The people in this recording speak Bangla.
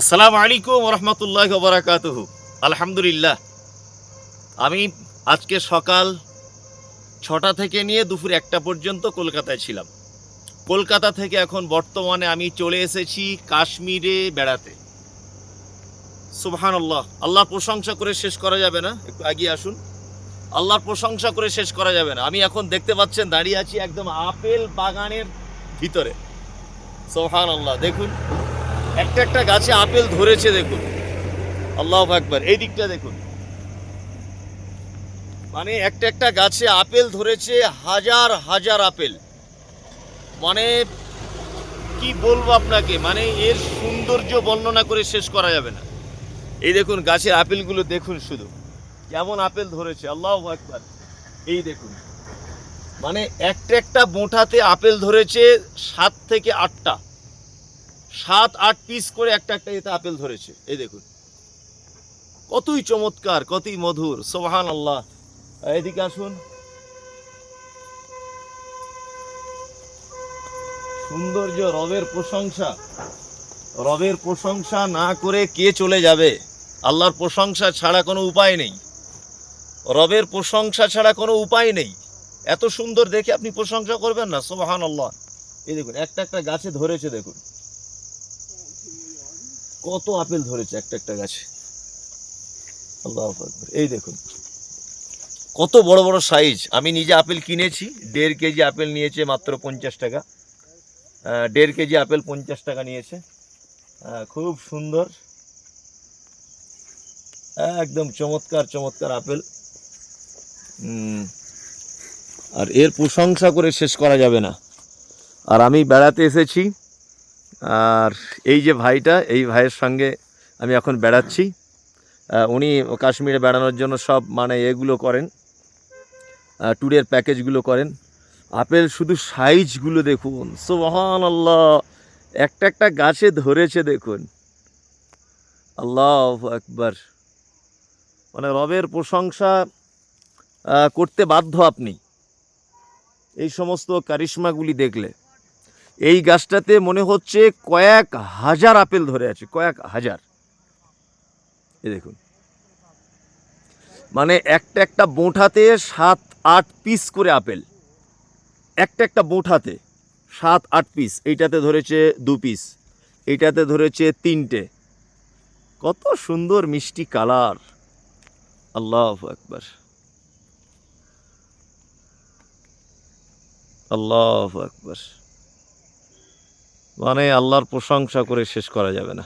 আসসালামু আলাইকুম রহমতুল্লাহ বারাকাতুহু। আলহামদুলিল্লাহ। আমি আজকে সকাল ছটা থেকে নিয়ে দুপুর একটা পর্যন্ত কলকাতায় ছিলাম। কলকাতা থেকে এখন বর্তমানে আমি চলে এসেছি কাশ্মীরে বেড়াতে। সুবহান আল্লাহ আল্লাহ প্রশংসা করে শেষ করা যাবে না? একটু এগিয়ে আসুন। আল্লাহর প্রশংসা করে শেষ করা যাবে না। আমি এখন দেখতে পাচ্ছেন দাঁড়িয়ে আছি একদম আপেল বাগানের ভিতরে। সোহান আল্লাহ দেখুন। একটা একটা গাছে আপেল ধরেছে, দেখুন। আল্লাহ একবার এই দিকটা দেখুন। মানে একটা একটা গাছে আপেল ধরেছে, হাজার হাজার আপেল। মানে কি বলব আপনাকে মানে এর সৌন্দর্য বর্ণনা করে শেষ করা যাবে না। এই দেখুন, গাছের আপেলগুলো দেখুন শুধু। কেমন আপেল ধরেছে, আল্লাহ একবার এই দেখুন। মানে একটা একটা মোঠাতে আপেল ধরেছে সাত থেকে আটটা। সাত, আট পিস করে একটা একটা এতে আপেল ধরেছে। এই দেখুন। কতই চমৎকার, কতই মধুর সোহান আল্লাহ এদিকে আসুন। সৌন্দর্য, রবের প্রশংসা। রবের প্রশংসা না করে কে চলে যাবে? আল্লাহর প্রশংসা ছাড়া কোনো উপায় নেই। রবের প্রশংসা ছাড়া কোনো উপায় নেই। এত সুন্দর দেখে আপনি প্রশংসা করবেন না সোহান আল্লাহ এই দেখুন, একটা একটা গাছে ধরেছে, দেখুন। কত আপেল ধরেছে একটা একটা গাছে। আল্লাহ এই দেখুন। কত বড় বড় সাইজ আমি নিজে আপেল কিনেছি, দেড় কেজি আপেল নিয়েছে মাত্র পঞ্চাশ টাকা। দেড় কেজি আপেল পঞ্চাশ টাকা নিয়েছে। খুব সুন্দর। একদম চমৎকার চমৎকার আপেল। আর এর প্রশংসা করে শেষ করা যাবে না। আর আমি বেড়াতে এসেছি। আর এই যে ভাইটা, এই ভাইয়ের সঙ্গে আমি এখন বেড়াচ্ছি। উনি কাশ্মীরে বেড়ানোর জন্য সব মানে এগুলো করেন ট্যুরের প্যাকেজগুলো করেন। আপেল শুধু সাইজগুলো দেখুন সোহান আল্লাহ একটা একটা গাছে ধরেছে দেখুন। আল্লাহ একবার মানে রবের প্রশংসা করতে বাধ্য আপনি। এই সমস্ত কারিশ্মাগুলি দেখলে। এই গাছটাতে মনে হচ্ছে কয়েক হাজার আপেল ধরে আছে, কয়েক হাজার। এই দেখুন। মানে একটা একটা বোঁঠাতে সাত, আট পিস করে আপেল। একটা একটা বোঁঠাতে সাত, আট পিস এইটাতে ধরেছে দু পিস এইটাতে ধরেছে তিনটে। কত সুন্দর মিষ্টি কালার। আল্লাহ একবার আল্লাহ একবার মানে আল্লাহর প্রশংসা করে শেষ করা যাবে না।